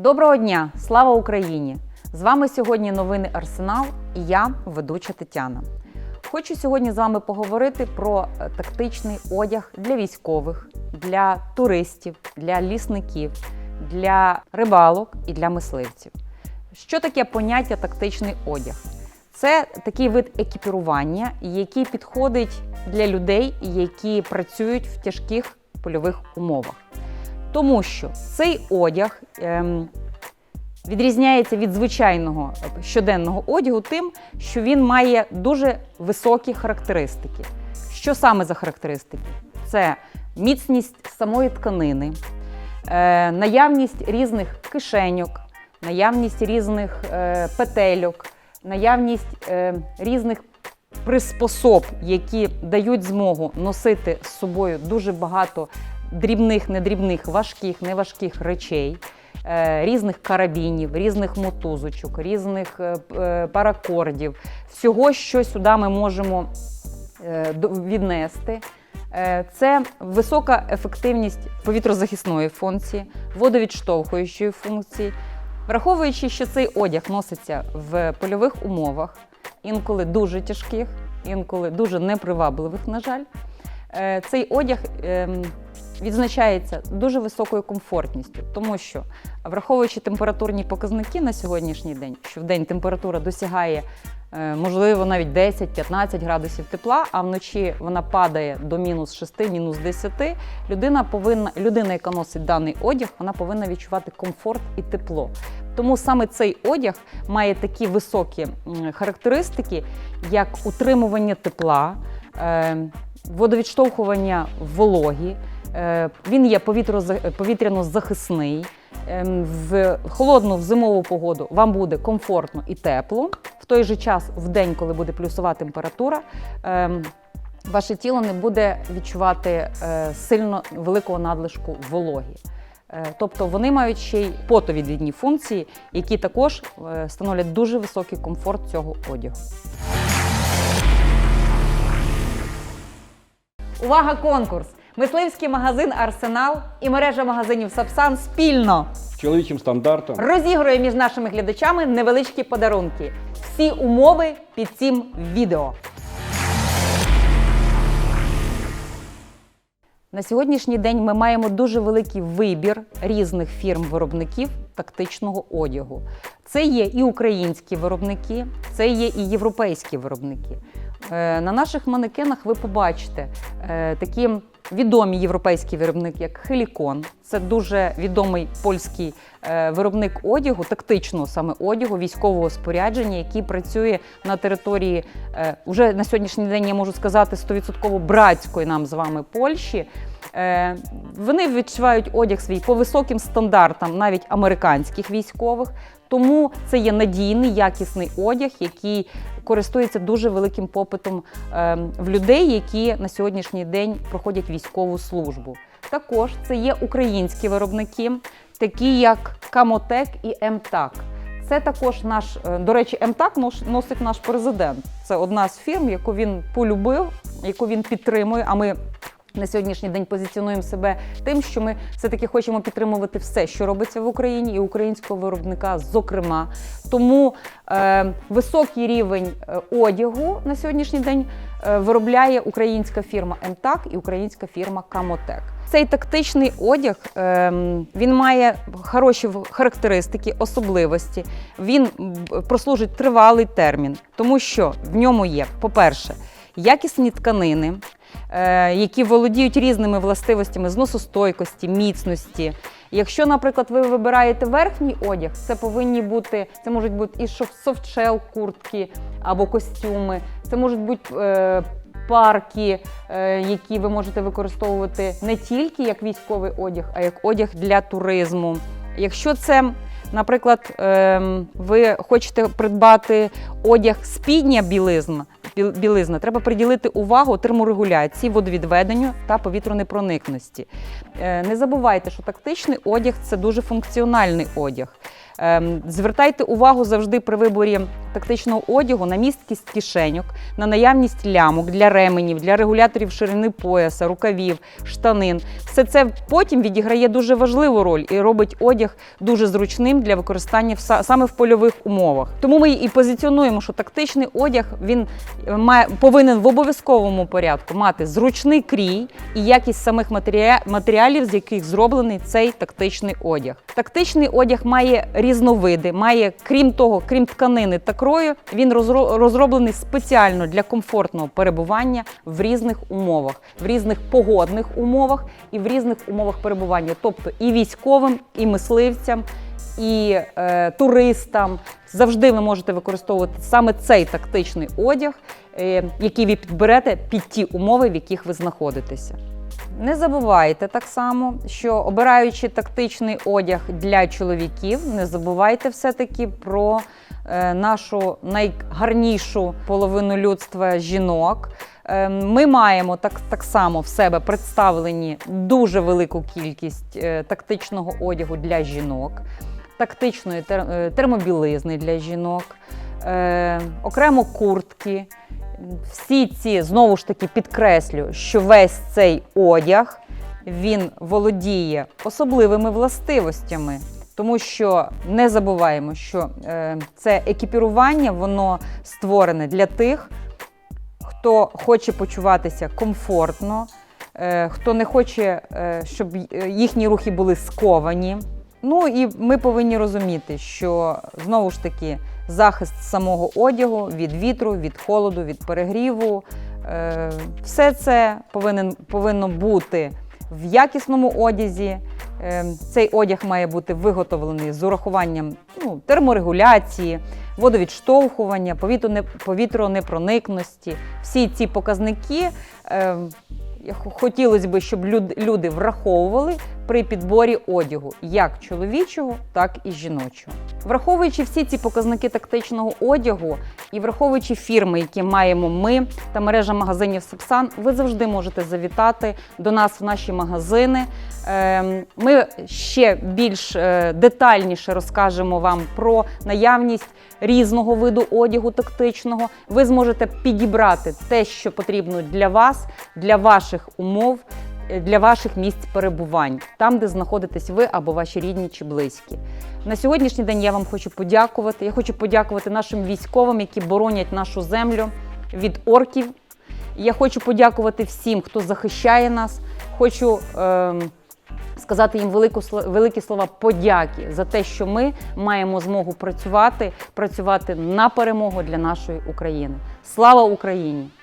Доброго дня! Слава Україні! З вами сьогодні новини Арсенал і я, ведуча Тетяна. Хочу сьогодні з вами поговорити про е, тактичний одяг для військових, для туристів, для лісників, для рибалок і для мисливців. Що таке поняття тактичний одяг? Це такий вид екіпірування, який підходить для людей, які працюють в тяжких польових умовах. Тому що цей одяг ем, відрізняється від звичайного щоденного одягу тим, що він має дуже високі характеристики. Що саме за характеристики? Це міцність самої тканини, е, наявність різних кишеньок, наявність різних е, петельок, наявність е, різних приспособ, які дають змогу носити з собою дуже багато дрібних, недрібних, важких, неважких речей. е, Різних карабінів, різних мотузочок, різних е, е, паракордів, всього, що сюди ми можемо віднести. Це висока ефективність повітрозахисної функції, водовідштовхуючої функції, враховуючи, що цей одяг носиться в польових умовах, інколи дуже тяжких, інколи дуже непривабливих, на жаль. Цей одяг ем, відзначається дуже високою комфортністю, тому що, враховуючи температурні показники на сьогоднішній день, що в день температура досягає е, можливо навіть 10-15 градусів тепла, а вночі вона падає до мінус 6, мінус 10, людина повинна, людина, яка носить даний одяг, вона повинна відчувати комфорт і тепло. Тому саме цей одяг має такі високі характеристики, як утримування тепла, водовідштовхування вологі. Е, Він є повітряно-захисний. Ем, В холодну в зимову погоду вам буде комфортно і тепло. В той же час, в день, коли буде плюсова температура, ем, ваше тіло не буде відчувати е, сильно великого надлишку вологі. Е, Тобто вони мають ще й потовідвідні функції, які також е, становлять дуже високий комфорт цього одягу. Увага, конкурс! Мисливський магазин Арсенал і мережа магазинів Сапсан спільно з чоловічим стандартом. розігрує між нашими глядачами невеличкі подарунки. Всі умови під цим відео. На сьогоднішній день ми маємо дуже великий вибір різних фірм-виробників тактичного одягу. Це є і українські виробники, це є і європейські виробники. Е, На наших манекенах ви побачите е, такі відомі європейські виробники, як Хелікон. Це дуже відомий польський е, виробник одягу, тактичного саме одягу, військового спорядження, який працює на території е, уже на сьогоднішній день, я можу сказати, 100% братської нам з вами Польщі. Е, Вони відчувають одяг свій по високим стандартам, навіть американських військових. Тому це є надійний, якісний одяг, який користується дуже великим попитом е, в людей, які на сьогоднішній день проходять військову службу. Також це є українські виробники, такі як Камотек і МТАК. Це також наш, е, до речі, МТАК нос- носить наш президент. Це одна з фірм, яку він полюбив, яку він підтримує. А ми на сьогоднішній день позиціонуємо себе тим, що ми все-таки хочемо підтримувати все, що робиться в Україні, і українського виробника, зокрема. Тому е, високий рівень е, одягу на сьогоднішній день е, виробляє українська фірма МТАК і українська фірма Камотек. Цей тактичний одяг ем, він має хороші характеристики, особливості. Він прослужить тривалий термін, тому що в ньому є, по-перше, якісні тканини, е, які володіють різними властивостями зносостойкості, міцності. Якщо, наприклад, ви вибираєте верхній одяг, це повинні бути, це можуть бути і софтшел куртки або костюми, це можуть бути е, парки, е, які ви можете використовувати не тільки як військовий одяг, а як одяг для туризму. Якщо це Наприклад, ем, ви хочете придбати одяг спідня білизна, біл- білизна, треба приділити увагу терморегуляції, водовідведенню та повітронепроникності. Е, Не забувайте, що тактичний одяг це дуже функціональний одяг. Ем, Звертайте увагу завжди при виборі тактичного одягу на місткість кишеньок, на наявність лямок для ременів, для регуляторів ширини пояса, рукавів, штанин. Все це потім відіграє дуже важливу роль і робить одяг дуже зручним для використання саме в польових умовах. Тому ми і позиціонуємо, що тактичний одяг він е, має повинен в обов'язковому порядку мати зручний крій і якість самих матеріалів, з яких зроблений цей тактичний одяг. Тактичний одяг має різновиди, має, крім того, крім тканини та крою, він розроблений спеціально для комфортного перебування в різних умовах, в різних погодних умовах і в різних умовах перебування, тобто і військовим, і мисливцям, і е, туристам. Завжди ви можете використовувати саме цей тактичний одяг, е, який ви підберете під ті умови, в яких ви знаходитеся. Не забувайте так само, що обираючи тактичний одяг для чоловіків, не забувайте все-таки про е, нашу найгарнішу половину людства жінок. Е, Ми маємо так, так само в себе представлені дуже велику кількість е, тактичного одягу для жінок, тактичної термобілизни для жінок, окремо куртки. Всі ці знову ж таки підкреслю, що весь цей одяг він володіє особливими властивостями, тому що не забуваємо, що е, це екіпірування воно створене для тих, хто хоче почуватися комфортно, е, хто не хоче, е, щоб е, їхні рухи були сковані. Ну і ми повинні розуміти, що знову ж таки захист самого одягу від вітру, від холоду, від перегріву. е, Все це повинен, повинно бути в якісному одязі. Е, Цей одяг має бути виготовлений з урахуванням ну, терморегуляції, водовідштовхування, повітронепроникності. Всі ці показники е, хотілося б, щоб люд- люди враховували при підборі одягу, як чоловічого, так і жіночого. Враховуючи всі ці показники тактичного одягу і враховуючи фірми, які маємо ми та мережа магазинів Сапсан, ви завжди можете завітати до нас в наші магазини. Ем, Ми ще більш е, детальніше розкажемо вам про наявність різного виду одягу тактичного. Ви зможете підібрати те, що потрібно для вас, для ваших умов, для ваших місць перебувань, там, де знаходитесь ви або ваші рідні чи близькі. На сьогоднішній день я вам хочу подякувати. Я хочу подякувати нашим військовим, які боронять нашу землю від орків. Я хочу подякувати всім, хто захищає нас. Хочу ем, сказати їм велику, великі слова подяки за те, що ми маємо змогу працювати, працювати на перемогу для нашої України. Слава Україні!